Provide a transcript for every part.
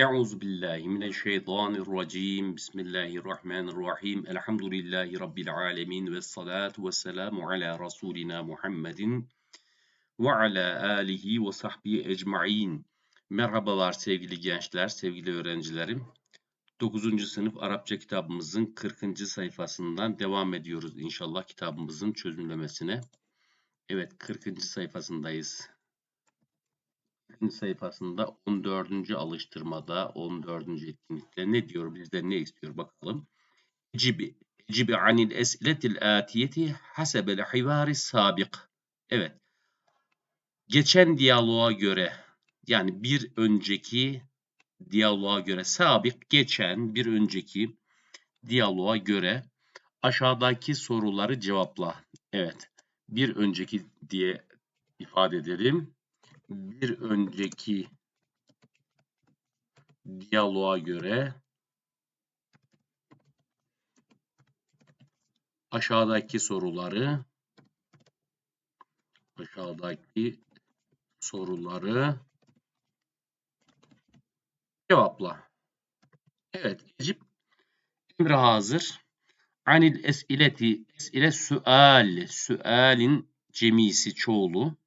Euzu billahi mineşşeytanirracim. Bismillahirrahmanirrahim. Elhamdülillahi rabbil alamin ve salatu vesselamu ala rasulina Muhammedin ve ala alihi ve sahbihi ecmaîn. Merhabalar sevgili gençler, sevgili öğrencilerim. 9. sınıf Arapça kitabımızın 40. sayfasından devam ediyoruz inşallah kitabımızın çözümlemesine. Evet 40. sayfasındayız sayfasında 14. alıştırmada 14. etkinlikte ne diyor bizden ne istiyor bakalım. Ecibi, ecibi anil es'iletil atiyeti hasebel hivari sabık. Evet. Geçen diyaloğa göre yani bir önceki diyaloğa göre sabık geçen bir önceki diyaloğa göre aşağıdaki soruları cevapla. Evet. Bir önceki diye ifade edelim bir önceki diyaloğa göre aşağıdaki soruları aşağıdaki soruları cevapla. Evet, Ecip emre hazır. Anil esileti, esile sual, sualin cemisi çoğulu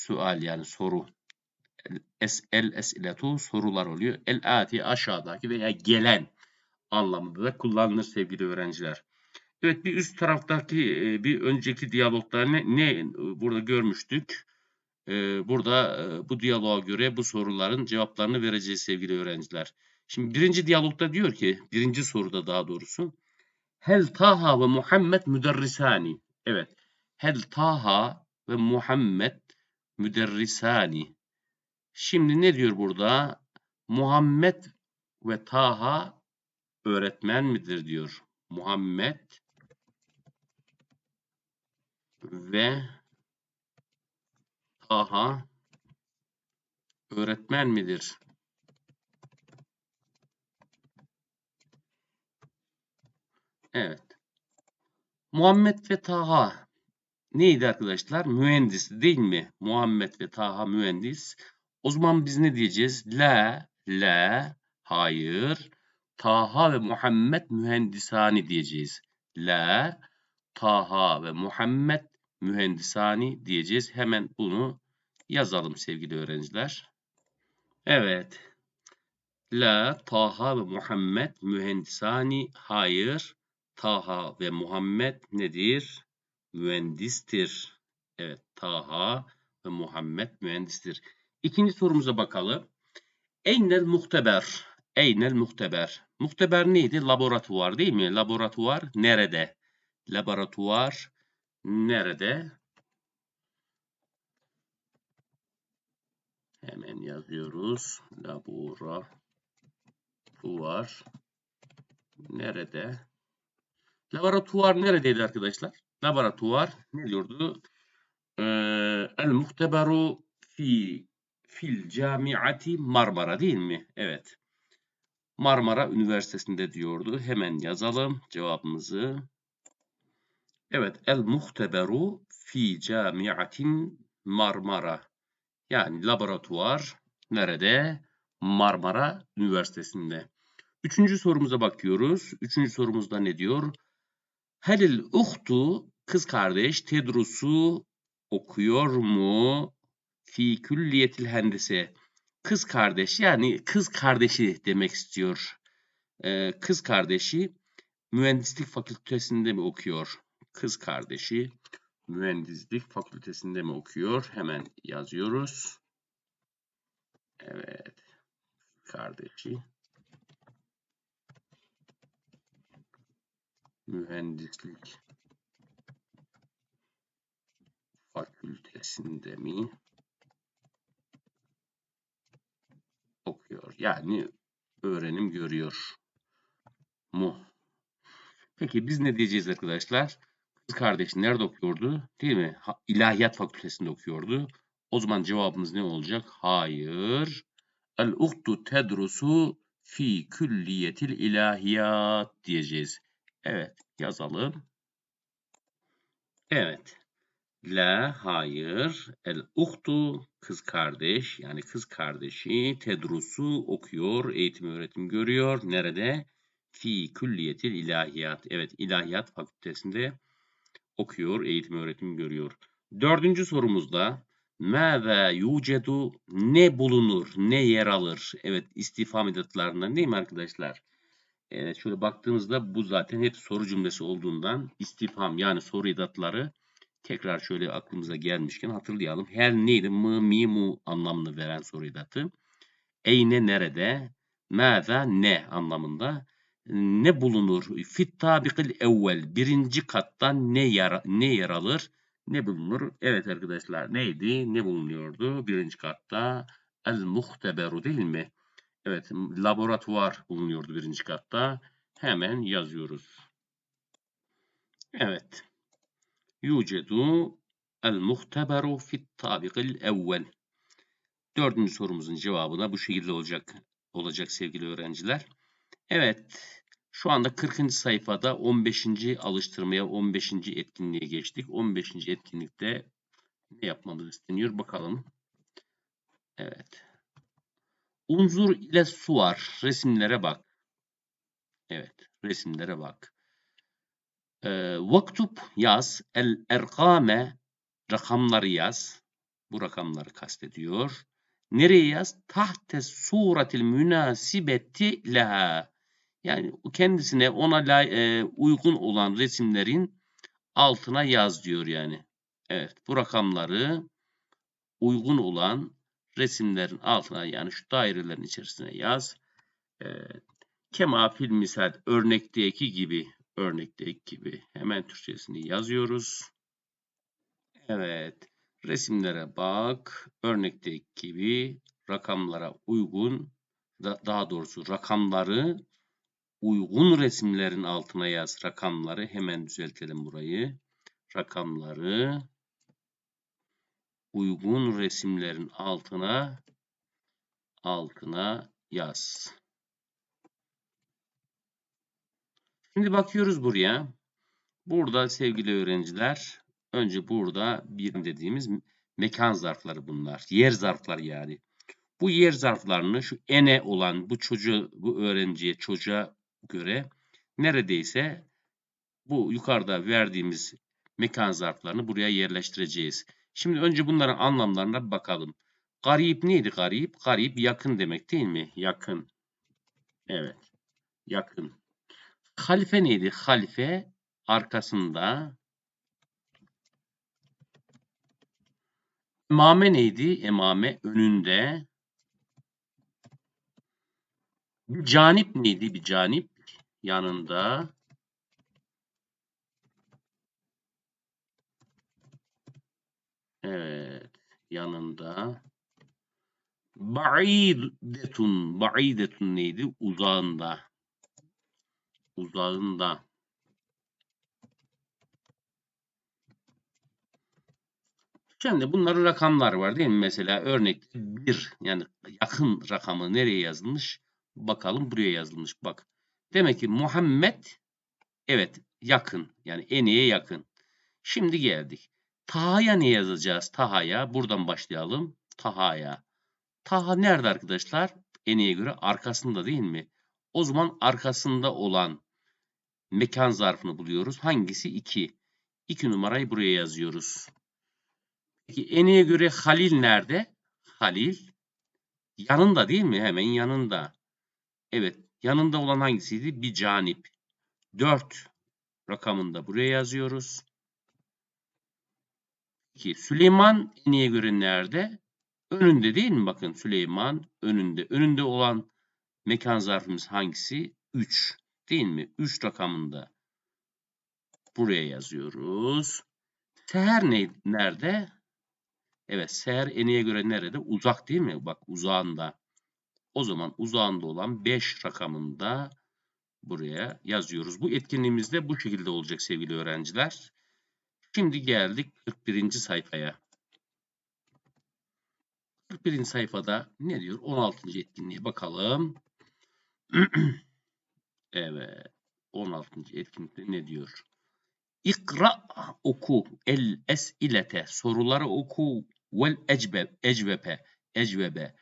sual yani soru. Es, el esiletu sorular oluyor. El ati aşağıdaki veya gelen anlamında da kullanılır sevgili öğrenciler. Evet bir üst taraftaki e, bir önceki diyalogda ne, ne burada görmüştük. E, burada e, bu diyaloğa göre bu soruların cevaplarını vereceğiz sevgili öğrenciler. Şimdi birinci diyalogda diyor ki, birinci soruda daha doğrusu. Hel Taha ve Muhammed müderrisani. Evet. Hel Taha ve Muhammed müderrisani. Şimdi ne diyor burada? Muhammed ve Taha öğretmen midir diyor. Muhammed ve Taha öğretmen midir? Evet. Muhammed ve Taha neydi arkadaşlar? Mühendis değil mi? Muhammed ve Taha mühendis. O zaman biz ne diyeceğiz? La, la, hayır. Taha ve Muhammed mühendisani diyeceğiz. La, Taha ve Muhammed mühendisani diyeceğiz. Hemen bunu yazalım sevgili öğrenciler. Evet. La, Taha ve Muhammed mühendisani. Hayır. Taha ve Muhammed nedir? Mühendistir. Evet, Taha ve Muhammed mühendistir. İkinci sorumuza bakalım. Eynel muhteber. Eynel muhteber. Muhteber neydi? Laboratuvar değil mi? Laboratuvar nerede? Laboratuvar nerede? Hemen yazıyoruz. Laboratuvar nerede? Laboratuvar neredeydi arkadaşlar? Laboratuvar ne diyordu? Ee, El muhteberu fi fil camiati Marmara değil mi? Evet. Marmara Üniversitesi'nde diyordu. Hemen yazalım cevabımızı. Evet. El muhteberu fi camiatin Marmara. Yani laboratuvar nerede? Marmara Üniversitesi'nde. Üçüncü sorumuza bakıyoruz. Üçüncü sorumuzda ne diyor? Helil uhtu kız kardeş tedrusu okuyor mu? Fi külliyetil hendese. Kız kardeş yani kız kardeşi demek istiyor. Ee, kız kardeşi mühendislik fakültesinde mi okuyor? Kız kardeşi mühendislik fakültesinde mi okuyor? Hemen yazıyoruz. Evet. Kardeşi mühendislik fakültesinde mi okuyor? Yani öğrenim görüyor mu? Peki biz ne diyeceğiz arkadaşlar? Kız kardeşi nerede okuyordu? Değil mi? İlahiyat fakültesinde okuyordu. O zaman cevabımız ne olacak? Hayır. El uhtu tedrusu fi külliyetil ilahiyat diyeceğiz. Evet yazalım. Evet. La hayır. El uhtu kız kardeş yani kız kardeşi tedrusu okuyor, eğitim öğretim görüyor. Nerede? Fi külliyetil ilahiyat. Evet ilahiyat fakültesinde okuyor, eğitim öğretim görüyor. Dördüncü sorumuzda Mâzâ yucedu ne bulunur, ne yer alır? Evet istifham edatlarından değil arkadaşlar? Evet şöyle baktığınızda bu zaten hep soru cümlesi olduğundan istifham yani soru edatları tekrar şöyle aklımıza gelmişken hatırlayalım. Her neydi? Mı, mi, mu anlamını veren soru edatı. Eyne nerede? Mâzâ ne anlamında. Ne bulunur? Fit tabikil evvel. Birinci kattan ne yer, ne yer alır? Ne bulunur? Evet arkadaşlar neydi? Ne bulunuyordu? Birinci katta el muhteberu değil mi? Evet laboratuvar bulunuyordu birinci katta. Hemen yazıyoruz. Evet. Yucedu el muhteberu fit tabikil evvel. Dördüncü sorumuzun cevabı da bu şekilde olacak olacak sevgili öğrenciler. Evet. Şu anda 40. sayfada 15. alıştırmaya 15. etkinliğe geçtik. 15. etkinlikte ne yapmamız isteniyor bakalım. Evet. Unzur ile suvar. Resimlere bak. Evet. Resimlere bak. Ee, Vaktup yaz. El erkame rakamları yaz. Bu rakamları kastediyor. Nereye yaz? Tahte suratil münasibeti leha. Yani kendisine ona e, uygun olan resimlerin altına yaz diyor yani. Evet bu rakamları uygun olan resimlerin altına yani şu dairelerin içerisine yaz. Evet. Kema fil misal örnekteki gibi örnekteki gibi hemen Türkçesini yazıyoruz. Evet. Resimlere bak. Örnekteki gibi rakamlara uygun daha doğrusu rakamları uygun resimlerin altına yaz rakamları. Hemen düzeltelim burayı. Rakamları uygun resimlerin altına altına yaz. Şimdi bakıyoruz buraya. Burada sevgili öğrenciler önce burada bir dediğimiz mekan zarfları bunlar. Yer zarfları yani. Bu yer zarflarını şu ene olan bu çocuğu bu öğrenciye çocuğa göre neredeyse bu yukarıda verdiğimiz mekan zarflarını buraya yerleştireceğiz. Şimdi önce bunların anlamlarına bakalım. Garip neydi garip? Garip yakın demek değil mi? Yakın. Evet. Yakın. Halife neydi? Halife arkasında. Emame neydi? Emame önünde. Bir canip neydi? Bir canip yanında. Evet, yanında. Ba'idetun, ba'idetun neydi? Uzağında. Uzağında. Şimdi bunların rakamlar var değil mi? Mesela örnek 1 yani yakın rakamı nereye yazılmış? Bakalım buraya yazılmış. Bak. Demek ki Muhammed evet yakın. Yani eniye yakın. Şimdi geldik. Taha'ya ne yazacağız? Taha'ya. Buradan başlayalım. Taha'ya. Taha nerede arkadaşlar? Eniye göre arkasında değil mi? O zaman arkasında olan mekan zarfını buluyoruz. Hangisi? 2. 2 numarayı buraya yazıyoruz. Peki eniye göre Halil nerede? Halil yanında değil mi? Hemen yanında. Evet. Yanında olan hangisiydi? Bir canip. 4 rakamını da buraya yazıyoruz. 2. Süleyman eniye göre nerede? Önünde değil mi? Bakın Süleyman önünde. Önünde olan mekan zarfımız hangisi? 3. Değil mi? 3 rakamında buraya yazıyoruz. Seher ne, nerede? Evet seher eniye göre nerede? Uzak değil mi? Bak uzağında. O zaman uzağında olan 5 rakamında buraya yazıyoruz. Bu etkinliğimiz de bu şekilde olacak sevgili öğrenciler. Şimdi geldik 41. sayfaya. 41. sayfada ne diyor? 16. etkinliğe bakalım. evet. 16. etkinlikte ne diyor? İkra oku el esilete soruları oku vel ecbe ecvebe ecvebe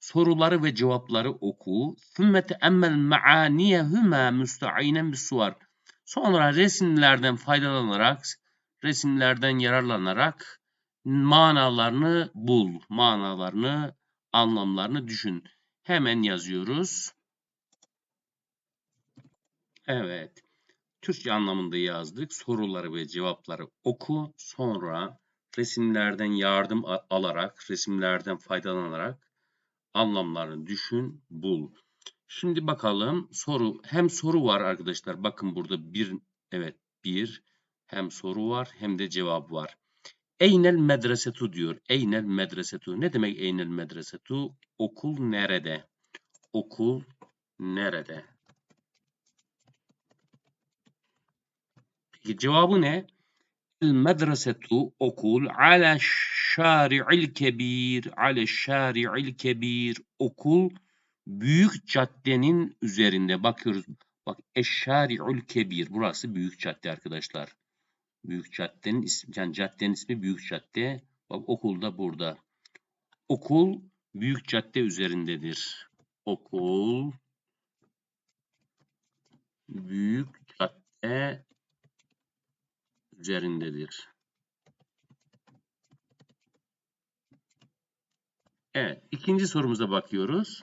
soruları ve cevapları oku. Sümme teemmel maaniyehuma müsta'inen bis suvar. Sonra resimlerden faydalanarak resimlerden yararlanarak manalarını bul. Manalarını, anlamlarını düşün. Hemen yazıyoruz. Evet. Türkçe anlamında yazdık. Soruları ve cevapları oku. Sonra resimlerden yardım alarak, resimlerden faydalanarak anlamlarını düşün, bul. Şimdi bakalım soru. Hem soru var arkadaşlar. Bakın burada bir, evet bir. Hem soru var hem de cevap var. Eynel medresetu diyor. Eynel medresetu. Ne demek eynel medresetu? Okul nerede? Okul nerede? Peki cevabı ne? El medresetu okul ala şari'il kebir. Ala şari'il kebir. Okul büyük caddenin üzerinde. Bakıyoruz. Bak eşşari'ul kebir. Burası büyük cadde arkadaşlar. Büyük caddenin ismi, yani caddenin ismi büyük cadde. Bak okul da burada. Okul büyük cadde üzerindedir. Okul büyük cadde üzerindedir. Evet, ikinci sorumuza bakıyoruz.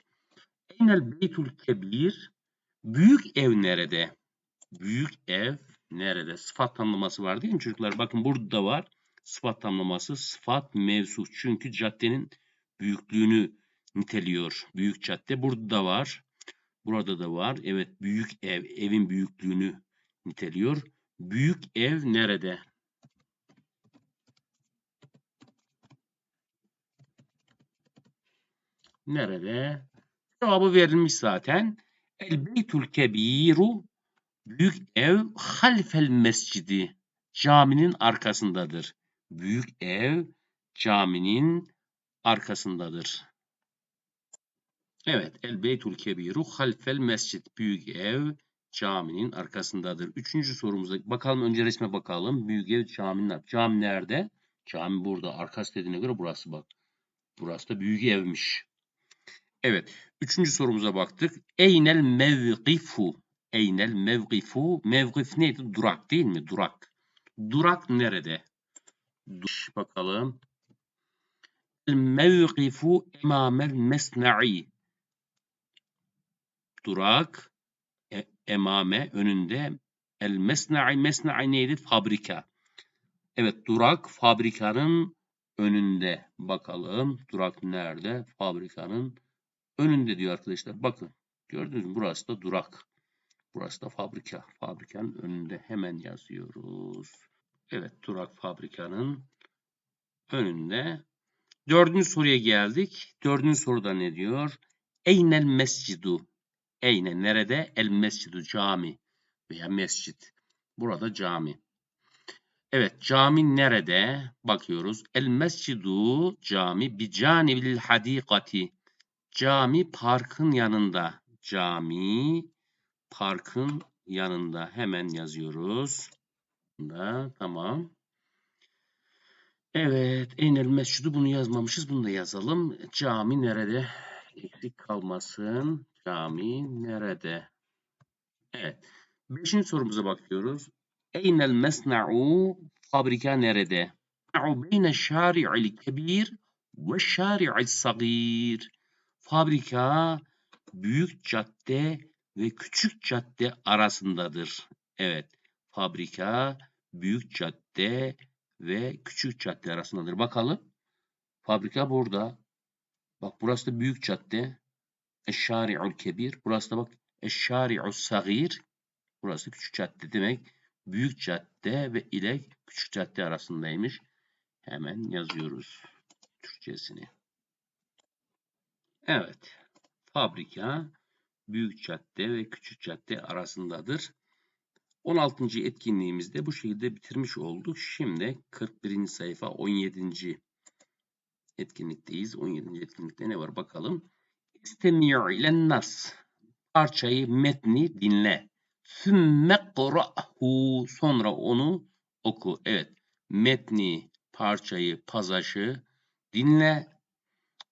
Eynel beytul kebir? Büyük ev nerede? Büyük ev nerede? Sıfat tanımlaması var değil mi çocuklar? Bakın burada da var. Sıfat tanımlaması, sıfat mevsu. Çünkü caddenin büyüklüğünü niteliyor. Büyük cadde burada da var. Burada da var. Evet, büyük ev, evin büyüklüğünü niteliyor. Büyük ev nerede? Nerede? Cevabı verilmiş zaten. El beytul kebiru büyük ev halfel mescidi caminin arkasındadır. Büyük ev caminin arkasındadır. Evet, el beytul kebiru halfel mescid büyük ev caminin arkasındadır. Üçüncü sorumuza bakalım önce resme bakalım. Büyük ev caminin cami nerede? Cami burada. Arkası dediğine göre burası bak. Burası da büyük evmiş. Evet. Üçüncü sorumuza baktık. Eynel mevqifu. Eynel mevqifu. Mevqif neydi? Durak değil mi? Durak. Durak nerede? Dur bakalım. El mevqifu emamel mesna'i. Durak e, emame önünde. El mesna'i mesna'i neydi? Fabrika. Evet durak fabrikanın önünde. Bakalım durak nerede? Fabrikanın önünde diyor arkadaşlar. Bakın gördünüz mü? Burası da durak. Burası da fabrika. Fabrikanın önünde hemen yazıyoruz. Evet durak fabrikanın önünde. Dördüncü soruya geldik. Dördüncü soruda ne diyor? Eynel mescidu. Eyne nerede? El mescidu cami veya mescit. Burada cami. Evet cami nerede? Bakıyoruz. El mescidu cami bi canibil hadikati. Cami parkın yanında. Cami parkın yanında. Hemen yazıyoruz. Da, tamam. Evet. Enel mescidu bunu yazmamışız. Bunu da yazalım. Cami nerede? Eksik kalmasın. Cami nerede? Evet. Beşinci sorumuza bakıyoruz. Eynel mesna'u fabrika nerede? Beyne şari'il kebir ve şari'il sagir. Fabrika büyük cadde ve küçük cadde arasındadır. Evet, fabrika büyük cadde ve küçük cadde arasındadır. Bakalım. Fabrika burada. Bak burası da büyük cadde. Eşşari'ul kebir. Burası da bak Eşşari'ul sagir. Burası küçük cadde demek. Büyük cadde ve ile küçük cadde arasındaymış. Hemen yazıyoruz Türkçesini. Evet. Fabrika büyük cadde ve küçük cadde arasındadır. 16. etkinliğimizde bu şekilde bitirmiş olduk. Şimdi 41. sayfa 17. etkinlikteyiz. 17. etkinlikte ne var bakalım. İstemi'u ile nas. Parçayı, metni dinle. Sümme qra'hu. Sonra onu oku. Evet. Metni, parçayı, pasaşı dinle.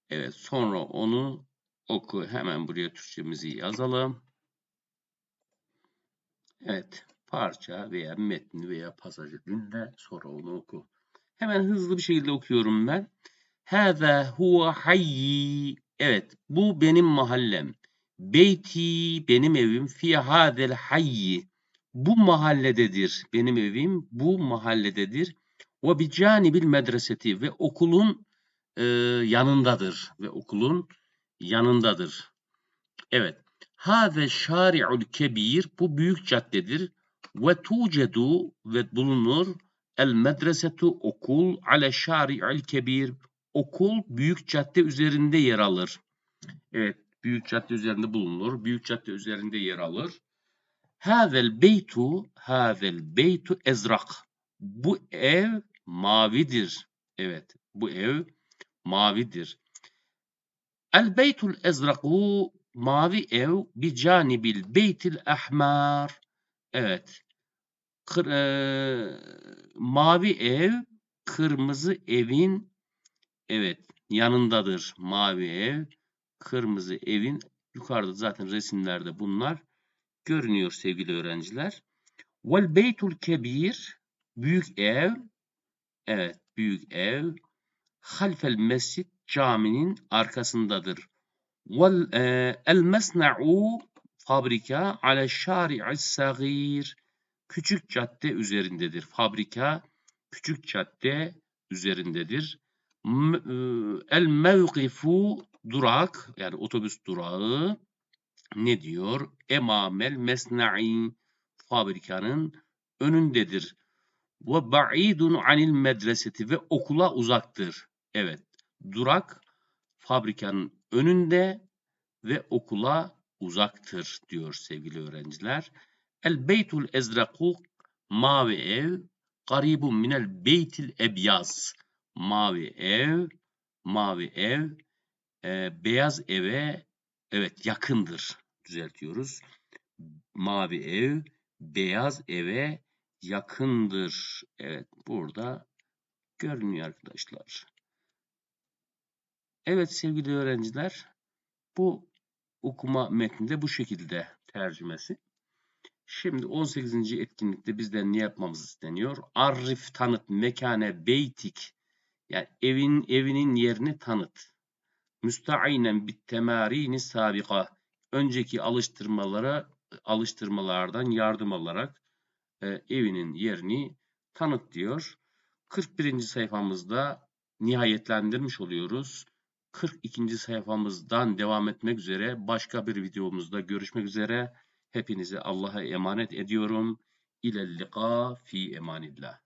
Evet. Sonra onu oku. Hemen buraya Türkçemizi yazalım. Evet. Parça veya metni veya pasajı dinle. Sonra onu oku. Hemen hızlı bir şekilde okuyorum ben. Hâzâ huve hayyi. Evet. Bu benim mahallem. Beyti benim evim fi hadel hayyi. Bu mahallededir. Benim evim bu mahallededir. Ve bi canibil medreseti ve okulun e, yanındadır ve okulun yanındadır. Evet. Hâze şâri'ul kebir bu büyük caddedir. Ve tucedu ve bulunur el medresetu okul ale şâri'ul kebir okul büyük cadde üzerinde yer alır. Evet, büyük cadde üzerinde bulunur. Büyük cadde üzerinde yer alır. Hazel beytu, hazel beytu ezrak. Bu ev mavidir. Evet, bu ev mavidir. El beytul ezraku mavi ev bi canibil beytil ahmar. Evet. Kır, e, mavi ev kırmızı evin evet yanındadır mavi ev. Kırmızı evin yukarıda zaten resimlerde bunlar görünüyor sevgili öğrenciler. Vel beytul kebir büyük ev evet büyük ev halfel mescid caminin arkasındadır. Vel e, el mesna'u fabrika ale şari'i sagir küçük cadde üzerindedir. Fabrika küçük cadde üzerindedir. E, el mevkifu durak yani otobüs durağı ne diyor? Emamel mesna'i fabrikanın önündedir. Ve ba'idun anil medreseti ve okula uzaktır. Evet. Durak fabrikanın önünde ve okula uzaktır diyor sevgili öğrenciler. El beytul ezraku mavi ev garibun minel beytil ebyaz mavi ev mavi ev e, beyaz eve evet yakındır düzeltiyoruz. Mavi ev beyaz eve yakındır. Evet burada görünüyor arkadaşlar. Evet sevgili öğrenciler bu okuma metninde bu şekilde tercümesi. Şimdi 18. etkinlikte bizden ne yapmamız isteniyor? Arif tanıt mekane beytik yani evin evinin yerini tanıt müstainen bit temarini sabika önceki alıştırmalara alıştırmalardan yardım alarak e, evinin yerini tanıt diyor. 41. sayfamızda nihayetlendirmiş oluyoruz. 42. sayfamızdan devam etmek üzere başka bir videomuzda görüşmek üzere. Hepinizi Allah'a emanet ediyorum. İlellika fi emanillah.